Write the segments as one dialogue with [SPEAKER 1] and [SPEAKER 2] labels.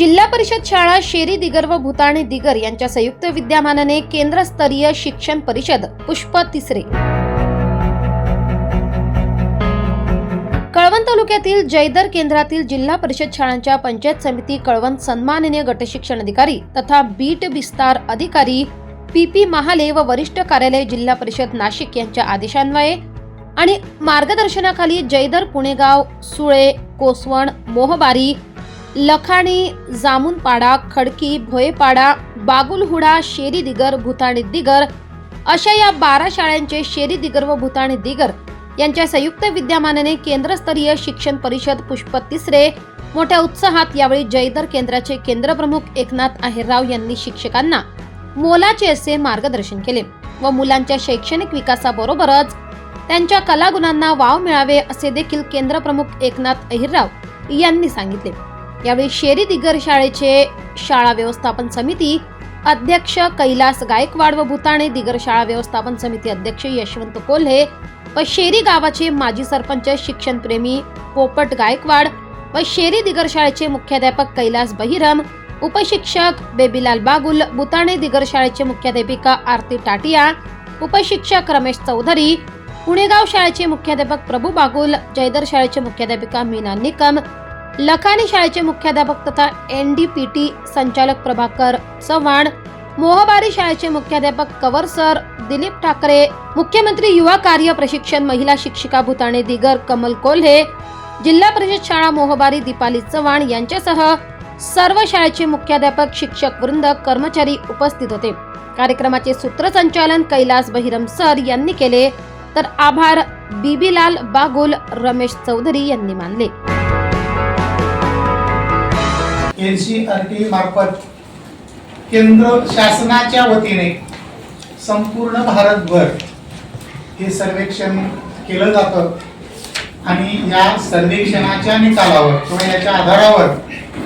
[SPEAKER 1] जिल्हा परिषद शाळा शेरी दिगर व भूताणी दिगर यांच्या संयुक्त विद्यमानाने केंद्रस्तरीय शिक्षण परिषद पुष्प तिसरे. कळवण तालुक्यातील जयदर केंद्रातील जिल्हा परिषद शाळांच्या पंचायत समिती कळवण सन्माननीय गटशिक्षण अधिकारी तथा बीट विस्तार अधिकारी पी पी महाले व वरिष्ठ कार्यालय जिल्हा परिषद नाशिक यांच्या आदेशान्वये आणि मार्गदर्शनाखाली जयदर पुणेगाव सुळे कोसवण मोहबारी लखाणी जामुनपाडा खडकी भोयेपाडा बागुलहुडा शेरी दिगर भूताणी दिगर अशा या बारा शाळांचे शेरी दिगर व भूताणी दिगर यांच्या संयुक्त विद्यमानाने केंद्रस्तरीय शिक्षण परिषद पुष्प तिसरे मोठ्या उत्साहात यावेळी जयदर केंद्राचे केंद्रप्रमुख एकनाथ आहेरराव यांनी शिक्षकांना मोलाचे असे मार्गदर्शन केले व मुलांच्या शैक्षणिक विकासाबरोबरच त्यांच्या कलागुणांना वाव मिळावे असे देखील केंद्रप्रमुख एकनाथ अहिरराव यांनी सांगितले. यावेळी शेरी दिगर शाळेचे शाळा व्यवस्थापन समिती अध्यक्ष कैलास गायकवाड व भूताणे दिगर शाळा व्यवस्थापन समिती अध्यक्ष यशवंत कोल्हे व शेरी गावाचे माजी सरपंच शिक्षणप्रेमी पोपट गायकवाड व शेरी दिगर शाळेचे मुख्याध्यापक कैलास बहिरम उपशिक्षक बेबीलाल बागुल बुताणे दिगर शाळेचे मुख्याध्यापिका आरती टाटिया उपशिक्षक रमेश चौधरी पुणेगाव शाळेचे मुख्याध्यापक प्रभू बागुल जयदर शाळेचे मुख्याध्यापिका मीना निकम लखानी शाळेचे मुख्याध्यापक तथा एन डी पी टी संचालक प्रभाकर चव्हाण मोहबारी शाळेचे मुख्याध्यापक कवर सर दिलीप ठाकरे मुख्यमंत्री युवा कार्य प्रशिक्षण महिला शिक्षिका भूताणे दिगर कमल कोल्हे जिल्हा परिषद शाळा मोहबारी दीपाली चव्हाण यांच्यासह सर्व शाळेचे मुख्याध्यापक शिक्षक वृंद कर्मचारी उपस्थित होते. कार्यक्रमाचे सूत्रसंचालन कैलास बहिरम सर यांनी केले. तर आभार बीबीलाल बागुल रमेश चौधरी यांनी मानले.
[SPEAKER 2] एन सी आर टी मार्फत केंद्र शासनाच्या वतीने संपूर्ण भारतभर हे सर्वेक्षण केलं जातं. आणि या सर्वेक्षणाच्या निकालावर किंवा याच्या आधारावर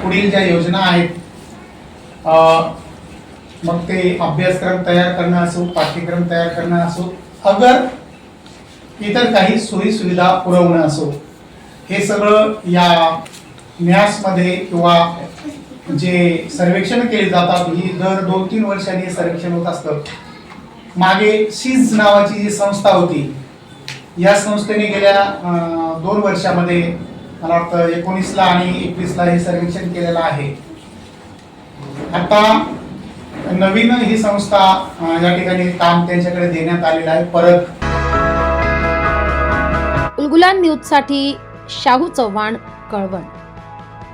[SPEAKER 2] पुढील ज्या योजना आहेत मग ते अभ्यासक्रम तयार करणं असो पाठ्यक्रम तयार करणं असो अगर इतर काही सोयी सुविधा पुरवणं असो हे सगळं या न्यासमध्ये किंवा जे सर्वेक्षण केले जातात ही दर दोन तीन वर्षांनी सर्वेक्षण होत असतं. मागे सीज नावाची जी संस्था होती या संस्थेने गेल्या दोन वर्षामध्ये मला वाटतं एकोणीसला आणि एकवीसला हे सर्वेक्षण केलेलं आहे. आता नवीन ही संस्था या ठिकाणी काम त्यांच्याकडे देण्यात आलेलं आहे. परत
[SPEAKER 1] उलगुलान न्यूजसाठी शाहू चव्हाण कळवण.